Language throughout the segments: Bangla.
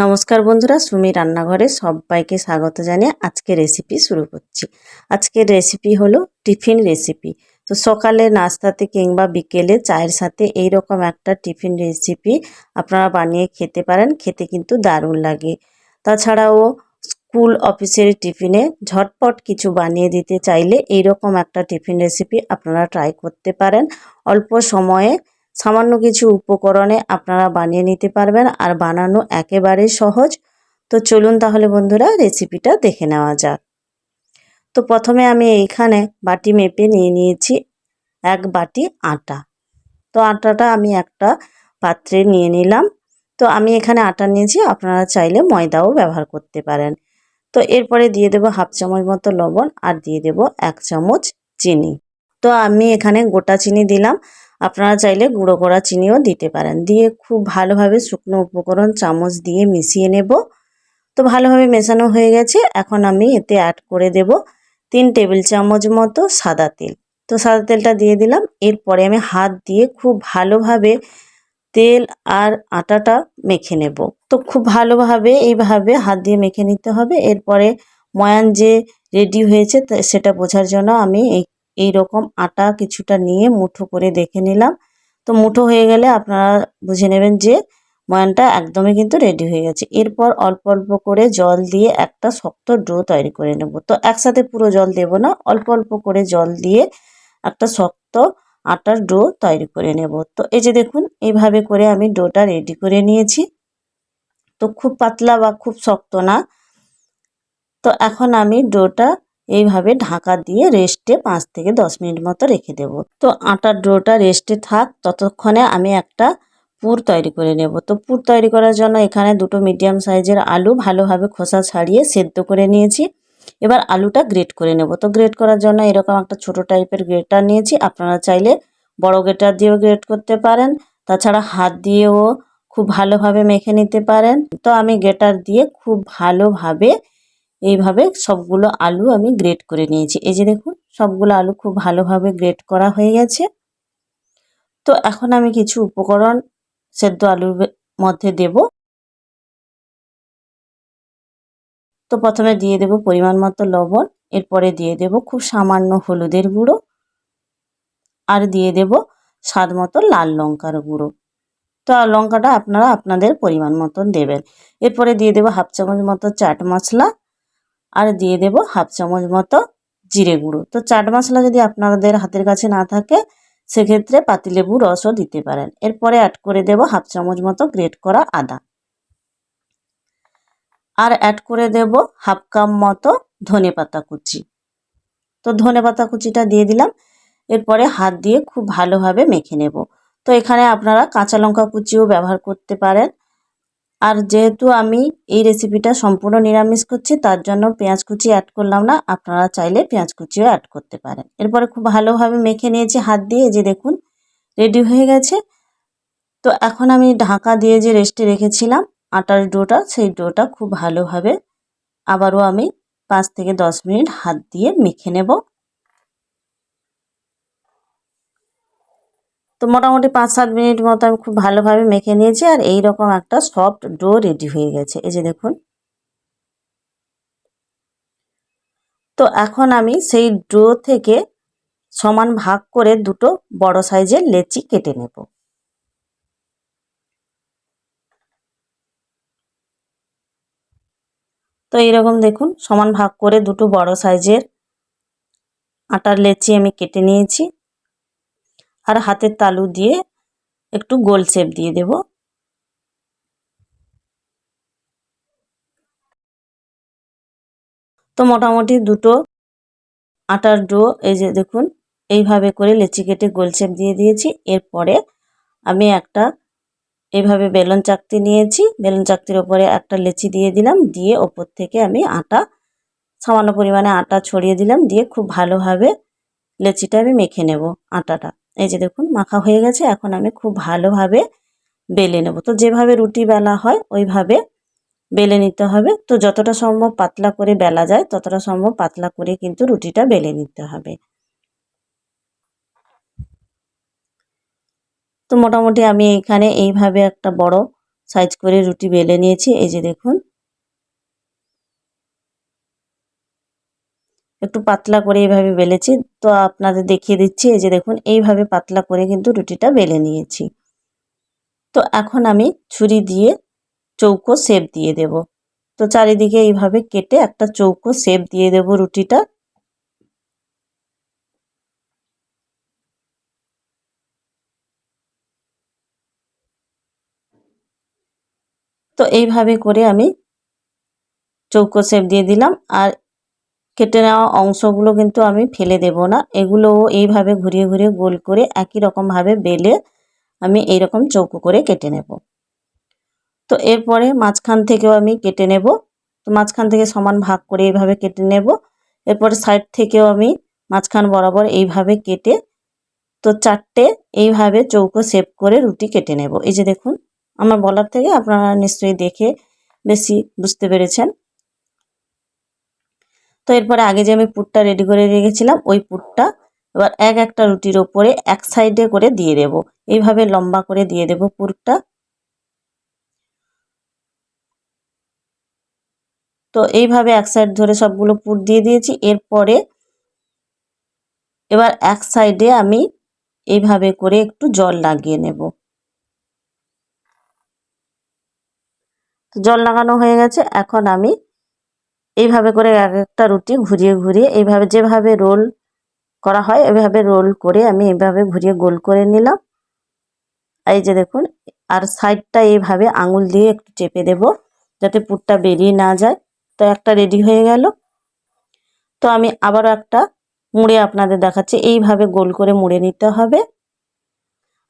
নমস্কার বন্ধুরা, সুমি রান্নাঘরে সবাইকে স্বাগত জানিয়ে আজকে রেসিপি শুরু করছি। আজকের রেসিপি হলো টিফিন রেসিপি তো সকালে নাস্তাতে কিংবা বিকেলে চায়ের সাথে এই রকম একটা টিফিন রেসিপি আপনারা বানিয়ে খেতে পারেন, খেতে কিন্তু দারুণ লাগে। তাছাড়াও স্কুল অফিসের টিফিনে ঝটপট কিছু বানিয়ে দিতে চাইলে এই রকম একটা টিফিন রেসিপি আপনারা ট্রাই করতে পারেন। অল্প সময়ে সামান্য কিছু উপকরণে আপনারা বানিয়ে নিতে পারবেন আর বানানো একেবারেই সহজ। তো চলুন তাহলে বন্ধুরা রেসিপিটা দেখে নেওয়া যাক। তো প্রথমে আমি এইখানে বাটি মেপে নিয়ে নিয়েছি, এক বাটি আটা। তো আটাটা আমি একটা পাত্রে নিয়ে নিলাম। তো আমি এখানে আটা নিয়েছি, আপনারা চাইলে ময়দাও ব্যবহার করতে পারেন। তো এরপরে দিয়ে দেবো হাফ চামচ মতো লবণ আর দিয়ে দেবো এক চামচ চিনি। তো আমি এখানে গোটা চিনি দিলাম। আপনারা চাইলে গুঁড়ো করা চিনিও দিতে পারেন। দিয়ে খুব ভালোভাবে শুকনো উপকরণ চামচ দিয়ে মিশিয়ে নেব। তো ভালোভাবে মেশানো হয়ে গেছে। এখন আমি এতে অ্যাড করে দেব তিন টেবিল চামচ মতো সাদা তেল। তো সাদা তেলটা দিয়ে দিলাম। এরপরে আমি হাত দিয়ে খুব ভালোভাবে তেল আর আটাটা মেখে নেব। তো খুব ভালোভাবে এইভাবে হাত দিয়ে মেখে নিতে হবে। এরপরে ময়ান যে রেডি হয়েছে সেটা বোঝার জন্য আমি এই এই রকম আটা কিছুটা নিয়ে মুঠো করে দেখে নিলাম। তো মুঠো হয়ে গেলে আপনারা বুঝে নেবেন যে ময়ানটা একদমই কিন্তু রেডি হয়ে গেছে। এরপর অল্প অল্প করে জল দিয়ে একটা শক্ত ডো তৈরি করে নেব। তো একসাথে পুরো জল দেব না, অল্প অল্প করে জল দিয়ে একটা শক্ত আটার ডো তৈরি করে নেব। তো এই যে দেখুন, এইভাবে করে আমি ডোটা রেডি করে নিয়েছি। তো খুব পাতলা বা খুব শক্ত না। তো এখন আমি ডোটা এইভাবে ঢাকা দিয়ে রেস্টে পাঁচ থেকে দশ মিনিট মতো রেখে দেব। তো আটার ডোটা রেস্টে থাক, ততক্ষণে আমি একটা পুর তৈরি করে নেব। তো পুর তৈরি করার জন্য এখানে দুটো মিডিয়াম সাইজের আলু ভালোভাবে খোসা ছাড়িয়ে সেদ্ধ করে নিয়েছি। এবার আলুটা গ্রেট করে নেব। তো গ্রেট করার জন্য এরকম একটা ছোট টাইপের গ্রেটার নিয়েছি। আপনারা চাইলে বড় গ্রেটার দিয়েও গ্রেট করতে পারেন। তাছাড়া হাত দিয়েও খুব ভালোভাবে মেখে নিতে পারেন। তো আমি গ্রেটার দিয়ে খুব ভালোভাবে এইভাবে সবগুলো আলু আমি গ্রেট করে নিয়েছি। এই যে দেখুন, সবগুলো আলু খুব ভালোভাবে গ্রেট করা হয়ে গেছে। তো এখন আমি কিছু উপকরণ সেদ্ধ আলুর মধ্যে দেব। তো প্রথমে দিয়ে দেব পরিমাণ মতো লবণ, এরপরে দিয়ে দেব খুব সামান্য হলুদের গুঁড়ো, আর দিয়ে দেব স্বাদ মতো লাল লঙ্কার গুঁড়ো। তো লঙ্কাটা আপনারা আপনাদের পরিমাণ মতন দেবেন। এরপরে দিয়ে দেব হাফ চামচ মতো চাট মশলা আর দিয়ে দেব হাফ চামচ মতো জিরে গুঁড়ো। তো চাট মশলা যদি আপনাদের হাতের কাছে না থাকে, সেক্ষেত্রে পাতিলেবু রসও দিতে পারেন। এরপরে অ্যাড করে দেব হাফ চামচ মতো গ্রেট করা আদা। আর অ্যাড করে দেব হাফ কাপ মতো ধনে পাতা কুচি। তো ধনে পাতা কুচিটা দিয়ে দিলাম। এরপরে হাত দিয়ে খুব ভালোভাবে মেখে নেব। তো এখানে আপনারা কাঁচা লঙ্কা কুচিও ব্যবহার করতে পারেন। আর যেহেতু আমি এই রেসিপিটা সম্পূর্ণ নিরামিষ করছি, তার জন্য পেঁয়াজ কুচি অ্যাড করলাম না। আপনারা চাইলে পেঁয়াজ কুচিও অ্যাড করতে পারেন। এরপরে খুব ভালোভাবে মেখে নিয়েছি হাত দিয়ে যে দেখুন রেডি হয়ে গেছে। তো এখন আমি ঢাকা দিয়ে যে রেস্টে রেখেছিলাম, আটার ডোটা, সেই ডোটা খুব ভালোভাবে আবারও আমি পাঁচ থেকে দশ মিনিট হাত দিয়ে মেখে নেব। তো মোটামুটি পাঁচ সাত মিনিট মতো আমি খুব ভালোভাবে মেখে নিয়েছি আর এই রকম একটা সফট ডো রেডি হয়ে গেছে। এই যে দেখুন। তো এখন আমি সেই ডো থেকে সমান ভাগ করে দুটো বড় সাইজের লেচি কেটে নেব। তো এইরকম দেখুন, সমান ভাগ করে দুটো বড় সাইজের আটার লেচি আমি কেটে নিয়েছি। আর হাতের তালু দিয়ে একটু গোল শেপ দিয়ে দেব। তো মোটামুটি দুটো আটার ডো, এই যে দেখুন, এইভাবে করে লেচি কেটে গোল শেপ দিয়ে দিয়েছি। এরপরে আমি একটা এইভাবে বেলুন চাকতি নিয়েছি। বেলুন চাকতির ওপরে একটা লেচি দিয়ে দিলাম। দিয়ে ওপর থেকে আমি আটা, সামান্য পরিমাণে আটা ছড়িয়ে দিলাম। দিয়ে খুব ভালোভাবে লেচিটা আমি মেখে নেব আটাটা। এই যে দেখুন, মাখা হয়ে গেছে, এখন আমি খুব ভালোভাবে বেলে নেব। তো যেভাবে রুটি বেলা হয়, ওইভাবে বেলে নিতে হবে। তো যতটা সম্ভব পাতলা করে বেলা যায়, ততটা সম্ভব পাতলা করে কিন্তু রুটিটা বেলে নিতে হবে। তো মোটামুটি আমি এখানে এইভাবে একটা বড় সাইজ করে রুটি বেলে নিয়েছি। এই যে দেখুন একটু পাতলা করে এইভাবে বেলেছি। তো আপনাদের দেখিয়ে দিচ্ছি, এই যে দেখুন, এইভাবে পাতলা করে কিন্তু রুটিটা বেলে নিয়েছি। তো এখন আমি ছুরি দিয়ে চৌকো শেপ দিয়ে দেব। তো চারিদিকে এইভাবে কেটে একটা চৌকো শেপ দিয়ে দেব রুটিটা। তো এইভাবে করে আমি চৌকো শেপ দিয়ে দিলাম। আর কেটে নেওয়া অংশগুলো কিন্তু আমি ফেলে দেব না। এগুলোও এইভাবে ঘুরিয়ে ঘুরিয়ে গোল করে একই রকমভাবে বেলে আমি এইরকম চৌকো করে কেটে নেব। তো এরপরে মাঝখান থেকেও আমি কেটে নেব। তো মাঝখান থেকে সমান ভাগ করে এইভাবে কেটে নেব। এরপরে সাইড থেকেও আমি মাঝখান বরাবর এইভাবে কেটে তো চারটে এইভাবে চৌকো শেপ করে রুটি কেটে নেব। এই যে দেখুন, আমার বলার থেকে আপনারা নিশ্চয়ই দেখে বেশি বুঝতে পেরেছেন। তো এরপরে আগে যে আমি পুরটা রেডি করে রেখেছিলাম, ওই পুরটা এবার এক একটা রুটির ওপরে এক সাইডে করে দিয়ে দেব। এইভাবে লম্বা করে দিয়ে দেব পুরটা। তো এইভাবে এক সাইড ধরে সবগুলো পুর দিয়ে দিয়েছি। এরপরে এবার এক সাইডে আমি এইভাবে করে একটু জল লাগিয়ে নেব। জল লাগানো হয়ে গেছে। এখন আমি এইভাবে করে এক একটা রুটি ঘুরিয়ে ঘুরিয়ে, এইভাবে যেভাবে রোল করা হয় এভাবে রোল করে আমি এইভাবে ঘুরিয়ে গোল করে নিলাম। এই যে দেখুন, আর সাইডটা এইভাবে আঙুল দিয়ে একটু চেপে দেব যাতে পুরটা বেরিয়ে না যায়। তো একটা রেডি হয়ে গেল। তো আমি আবারও একটা মুড়ে আপনাদের দেখাচ্ছি, এইভাবে গোল করে মুড়ে নিতে হবে।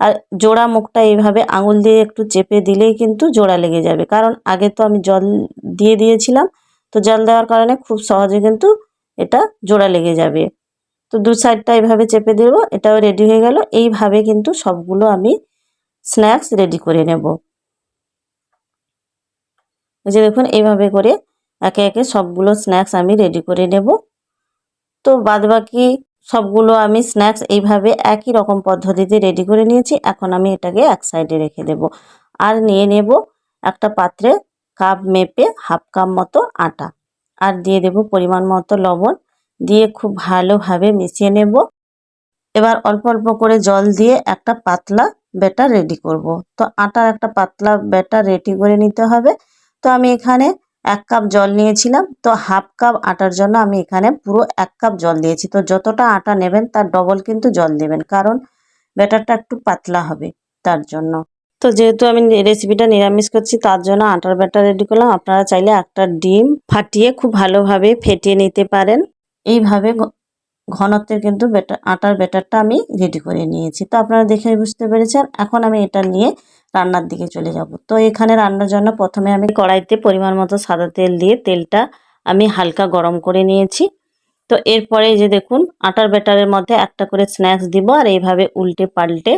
আর জোড়া মুখটা এইভাবে আঙুল দিয়ে একটু চেপে দিলেই কিন্তু জোড়া লেগে যাবে, কারণ আগে তো আমি জল দিয়ে দিয়েছিলাম তো জল দেওয়ার কারণে খুব সহজে কিন্তু এটা জোড়া লেগে যাবে। তো দু সাইডটা এইভাবে চেপে দেব, এটাও রেডি হয়ে গেল। এইভাবে কিন্তু সবগুলো আমি স্ন্যাক্স রেডি করে নেব। যে দেখুন, এইভাবে করে একে একে সবগুলো স্ন্যাক্স আমি রেডি করে নেব। তো বাদবাকি সবগুলো আমি স্ন্যাক্স এইভাবে একই রকম পদ্ধতিতে রেডি করে নিয়েছি। এখন আমি এটাকে এক সাইডে রেখে দেব। আর নিয়ে নেব একটা পাত্রে কাপ মেপে হাফ কাপ মতো আটা। আর দিয়ে দেব পরিমাণ মতো লবণ। দিয়ে খুব ভালোভাবে মিশিয়ে নেব। এবার অল্প অল্প করে জল দিয়ে একটা পাতলা ব্যাটার রেডি করব। তো আটার একটা পাতলা ব্যাটার রেডি করে নিতে হবে। তো আমি এখানে এক কাপ জল নিয়েছিলাম। তো হাফ কাপ আটার জন্য আমি এখানে পুরো এক কাপ জল দিয়েছি। তো যতটা আটা নেবেন তার ডবল কিন্তু জল দেবেন। কারণ ব্যাটারটা একটু পাতলা হবে তার জন্য। তো যেহেতু আমি রেসিপিটা নিরামিষ করছি, তার জন্য আটার ব্যাটার রেডি করলাম। আপনারা চাইলে একটা ডিম ফাটিয়ে খুব ভালোভাবে ফেটিয়ে নিতে পারেন। এইভাবে ঘনত্বের কিন্তু ব্যাটার আটার ব্যাটারটা আমি রেডি করে নিয়েছি। তো আপনারা দেখে বুঝতে পেরেছেন, এখন আমি এটা নিয়ে রান্নার দিকে চলে যাব। তো এখানে রান্নার জন্য প্রথমে আমি কড়াইতে পরিমাণ মতো সাদা তেল দিয়ে তেলটা আমি হালকা গরম করে নিয়েছি। তো এরপরে যে দেখুন, আটার ব্যাটারের মধ্যে একটা করে স্ন্যাক্স দিব আর এইভাবে উল্টে পাল্টে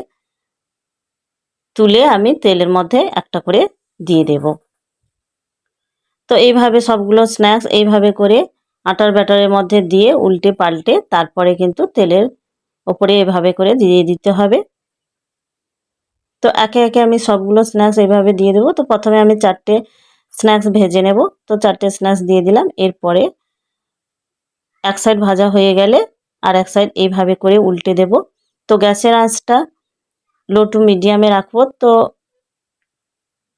তুলে আমি তেলের মধ্যে একটা করে দিয়ে দেব। তো এইভাবে সবগুলো স্ন্যাক্স এইভাবে করে আটার ব্যাটারের মধ্যে দিয়ে উল্টে পাল্টে তারপরে কিন্তু তেলের ওপরে এভাবে করে দিয়ে দিতে হবে। তো একে একে আমি সবগুলো স্ন্যাক্স এইভাবে দিয়ে দেবো। তো প্রথমে আমি চারটে স্ন্যাক্স ভেজে নেব। তো চারটে স্ন্যাক্স দিয়ে দিলাম। এরপরে এক সাইড ভাজা হয়ে গেলে আর এক সাইড এইভাবে করে উল্টে দেব। তো গ্যাসের আঁচটা লো টু মিডিয়ামে রাখব। তো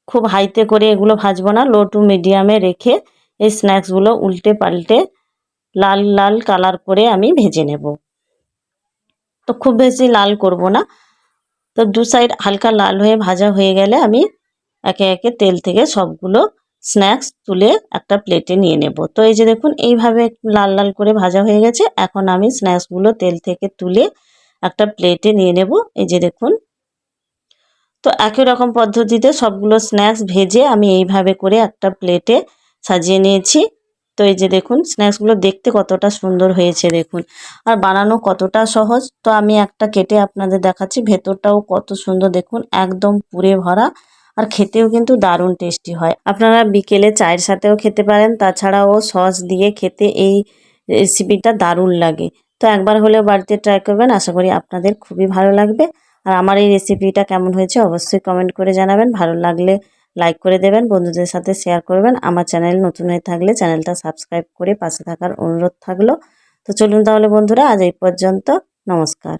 খুব হাইতে করে এগুলো ভাজবো না। লো টু মিডিয়ামে রেখে এই স্ন্যাক্সগুলো উল্টে পাল্টে লাল লাল কালার করে আমি ভেজে নেব। তো খুব বেশি লাল করব না। তো দু সাইড হালকা লাল হয়ে ভাজা হয়ে গেলে আমি একে একে তেল থেকে সবগুলো স্ন্যাক্স তুলে একটা প্লেটে নিয়ে নেব। তো এই যে দেখুন, এইভাবে লাল লাল করে ভাজা হয়ে গেছে। এখন আমি স্ন্যাক্সগুলো তেল থেকে তুলে একটা প্লেটে নিয়ে নেব। এই যে দেখুন তো একই রকম পদ্ধতিতে সবগুলো স্ন্যাক্স ভেজে আমি এইভাবে করে একটা প্লেটে সাজিয়ে নিয়েছি। তো এই যে দেখুন স্ন্যাক্সগুলো দেখতে কতটা সুন্দর হয়েছে দেখুন। আর বানানো কতটা সহজ, তো আমি একটা কেটে আপনাদের দেখাচ্ছি। ভেতরটাও কত সুন্দর দেখুন, একদম পুরে ভরা। আর খেতেও কিন্তু দারুণ টেস্টি হয়। আপনারা বিকেলে চায়ের সাথেও খেতে পারেন, তাছাড়াও সস দিয়ে খেতে এই রেসিপিটা দারুণ লাগে। তো একবার হলেও বাড়িতে ট্রাই করবেন, আশা করি আপনাদের খুবই ভালো লাগবে। আর আমার এই রেসিপিটা কেমন হয়েছে অবশ্যই কমেন্ট করে জানাবেন। ভালো লাগলে লাইক করে দেবেন, বন্ধুদের সাথে শেয়ার করবেন। আমার চ্যানেল নতুন হয়ে থাকলে চ্যানেলটা সাবস্ক্রাইব করে পাশে থাকার অনুরোধ থাকল। তো চলুন তাহলে বন্ধুরা, আজ এই পর্যন্ত। নমস্কার।